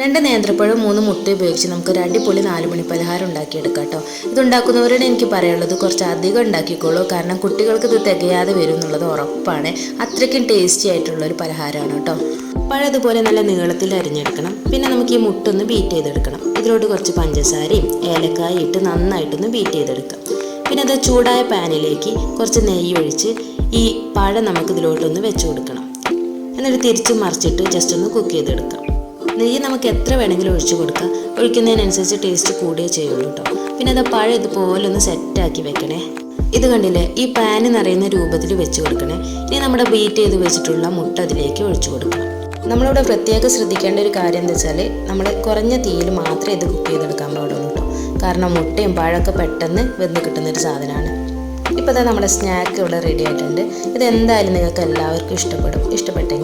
രണ്ട് നേന്ത്രപ്പഴം മൂന്ന് മുട്ട ഉപയോഗിച്ച് നമുക്ക് ഒരു അടിപൊളി നാല് മണി പലഹാരം ഉണ്ടാക്കിയെടുക്കാം കേട്ടോ ഇതുണ്ടാക്കുന്നവരോട് എനിക്ക് പറയാനുള്ളത് കുറച്ച് അധികം ഉണ്ടാക്കിക്കോളൂ. കാരണം കുട്ടികൾക്ക് ഇത് തികയാതെ വരും എന്നുള്ളത് ഉറപ്പാണ്. അത്രയ്ക്കും ടേസ്റ്റി ആയിട്ടുള്ള ഒരു പലഹാരമാണ് കേട്ടോ. പഴയതുപോലെ നല്ല നീളത്തിൽ അരിഞ്ഞെടുക്കണം. പിന്നെ നമുക്ക് ഈ മുട്ട ഒന്ന് ബീറ്റ് ചെയ്തെടുക്കണം. ഇതിലോട്ട് കുറച്ച് പഞ്ചസാരയും ഏലക്കായും ഇട്ട് നന്നായിട്ടൊന്ന് ബീറ്റ് ചെയ്തെടുക്കാം. പിന്നെ അത് ചൂടായ പാനിലേക്ക് കുറച്ച് നെയ്യ് ഒഴിച്ച് ഈ പഴം നമുക്ക് ഇതിലോട്ടൊന്ന് വെച്ച് കൊടുക്കണം. എന്നിട്ട് തിരിച്ച് മറിച്ചിട്ട് ജസ്റ്റ് ഒന്ന് കുക്ക് ചെയ്തെടുക്കാം. നെയ്യ് നമുക്ക് എത്ര വേണമെങ്കിലും ഒഴിച്ചു കൊടുക്കാം. ഒഴിക്കുന്നതിനനുസരിച്ച് ടേസ്റ്റ് കൂടിയേ ചെയ്യുള്ളൂ കേട്ടോ പിന്നെ അത് പഴം ഇതുപോലെ ഒന്ന് സെറ്റാക്കി വെക്കണേ. ഇത് കണ്ടില്ലേ? ഈ പാന് നിറയുന്ന രൂപത്തിൽ വെച്ച് കൊടുക്കണേ. ഇനി നമ്മുടെ ബീറ്റ് ചെയ്ത് വെച്ചിട്ടുള്ള മുട്ട അതിലേക്ക് ഒഴിച്ചു കൊടുക്കണം നമ്മളിവിടെ പ്രത്യേകം ശ്രദ്ധിക്കേണ്ട ഒരു കാര്യം എന്താ വെച്ചാൽ നമ്മൾ കുറഞ്ഞ തീയിൽ മാത്രമേ ഇത് കുക്ക് ചെയ്തെടുക്കാൻ പാടുള്ളൂ കേട്ടോ കാരണം മുട്ടയും പഴമൊക്കെ പെട്ടെന്ന് വെന്ത് കിട്ടുന്ന ഒരു സാധനമാണ്. ഇപ്പോൾ തന്നെ നമ്മുടെ സ്നാക്ക് ഇവിടെ റെഡി ആയിട്ടുണ്ട്. ഇത് എന്തായാലും നിങ്ങൾക്ക് എല്ലാവർക്കും ഇഷ്ടപ്പെടും. ഇഷ്ടപ്പെട്ടെങ്കിൽ